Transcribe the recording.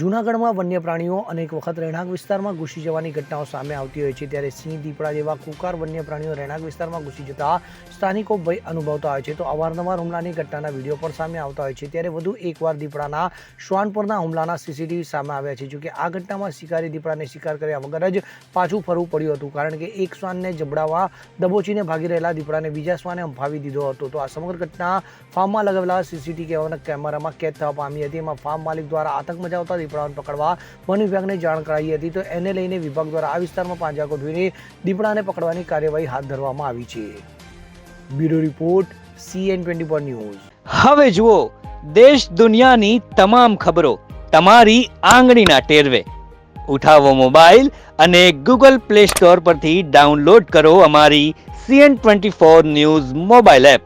જૂનાગઢમાં વન્ય પ્રાણીઓ અનેક વખત રહેણાંક વિસ્તારમાં ઘૂસી જવાની ઘટનાઓ સામે આવતી હોય છે. ત્યારે સિંહ દીપડા જેવા કુકાર વન્ય પ્રાણીઓ રહેણાંક વિસ્તારમાં ઘૂસી જતા સ્થાનિકો ભય અનુભવતા હોય છે. તો અવારનવાર હુમલાની ઘટનાના વીડિયો પણ સામે આવતા હોય છે. ત્યારે વધુ એકવાર દીપડાના શ્વાન પરના હુમલાના સીસીટીવી સામે આવ્યા છે. જોકે આ ઘટનામાં શિકારી દીપડાને શિકાર કર્યા વગર જ પાછું ફરવું પડ્યું હતું. કારણ કે એક શ્વાનને જબડાવા દબોચીને ભાગી રહેલા દીપડાને બીજા શ્વાને અંફાવી દીધો હતો. તો આ સમગ્ર ઘટના ફાર્મમાં લગાવેલા સીસીટીવી કેમેરામાં કેદ થવા પામી હતી. એમાં ફાર્મ માલિક દ્વારા આતંક મચાવતા દીપડાઓને પકડવા વન વિભાગને જાણ કરાઈ હતી તો એને લઈને વિભાગ દ્વારા આ વિસ્તારમાં પાંજા ગોઠવીને દીપડાને પકડવાની કાર્યવાહી હાથ ધરવામાં આવી છે. Bureau report CN twenty four news. હવે જુઓ, દેશ દુનિયાની તમામ ખબરો તમારી આંગળીના ટેરવે. ઉઠાવો મોબાઈલ અને ગૂગલ પ્લે સ્ટોર પરથી ડાઉનલોડ કરો અમારી CN twenty four news mobile app.